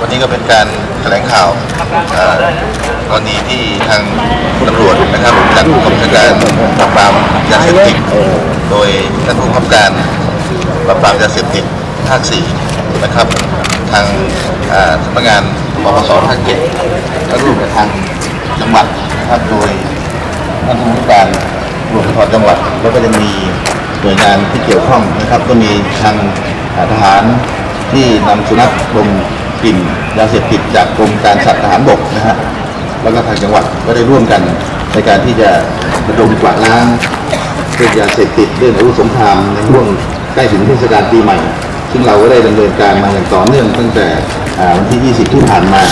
วันนี้ก็เป็นการแถลงข่าวกรณีที่ทางตำรวจนะครับจัดกองบัญชาการปราบปรามยาเสพติดโดยท่านผู้กำกับการปราบปรามยาเสพติดภาคสี่นะครับ ทางสำนักงานปปสภาคเจ็ดก็ร่วมกับทางจังหวัดนะครับโดยท่านผู้ว่าการตำรวจภูธรจังหวัดแล้วก็จะมีหน่วยงานที่เกี่ยวข้องนะครับ ก็มีทางทหารที่นำสุนัขดม กลิ่นยาเสพติดจากกรมการสัตว์ทหารบกนะฮะแล้วก็ทางจังหวัดก็ได้ร่วมกันในการที่จะระดมกวาดล้างเรื่องยาเสพติดเรื่องอาวุธสงครามในช่วงใกล้ถึงเทศกาลปีใหม่ ซึ่งเราก็ได้ดำเนินการมาอย่างต่อเนื่องตั้งแต่วันที่ 20 ที่ผ่านมา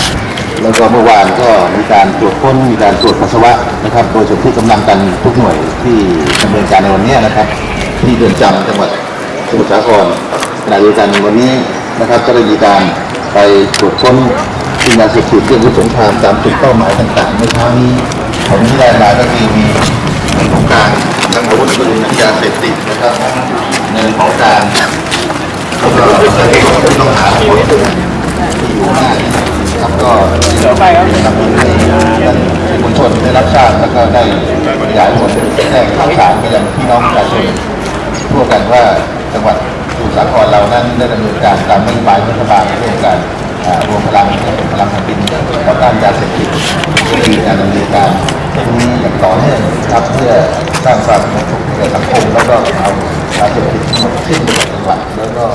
แล้วก็เมื่อวานก็มีการตรวจค้นมีการตรวจปัสสาวะนะครับ โดยส่วนที่กำลังกันทุกหน่วยที่ดำเนินการในวันนี้นะครับ ที่เรือนจำจังหวัดสมุทรสาครขณะเดียวกันวันนี้นะครับก็ได้มีการ ไปตรวจค้นที่ยาเสพติดเรื่องอาวุธสงครามตามจุดเป้าหมายต่างๆในเช้านี้ของที่ได้มาก็คือมีเงินของกลางทั้งอาวุธปืนทั้งยาเสพติดนะครับเงินของกลางแล้วก็ผู้ต้องหาทั้งหมดที่อยู่หน้านี่นะครับก็นำให้ท่านมวลชนได้รับทราบแล้วก็ได้ขยายผลแจ้งข่าวสารไปยังพี่น้องประชาชน เรานั้นได้ดำเนินการตามนโยบายรัฐบาลเรื่องการรวมพลังเป็นพลังแผ่นดินต่อต้านยาเสพติดก็มีการดำเนินการตรงนี้อย่างต่อเนื่องครับเพื่อสร้างความสงบสุขในสังคมแล้วก็เอายาเสพติดขึ้นในจังหวัดแล้วก็